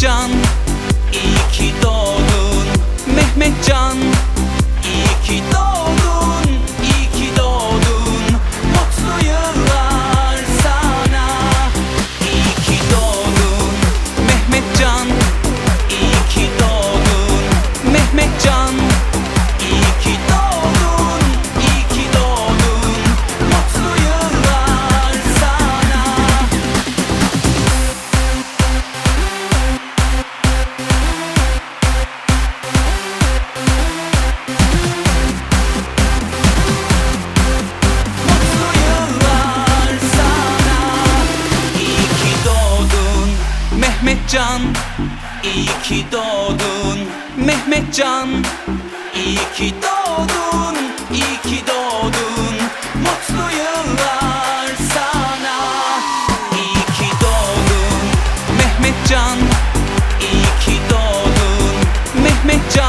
Mehmetcan Mehmetcan iyi ki doğdun. Mehmetcan iyi ki doğdun. İyi ki doğdun. Mutlu yıllar sana. İyi ki doğdun. Mehmetcan iyi ki doğdun. Mehmetcan.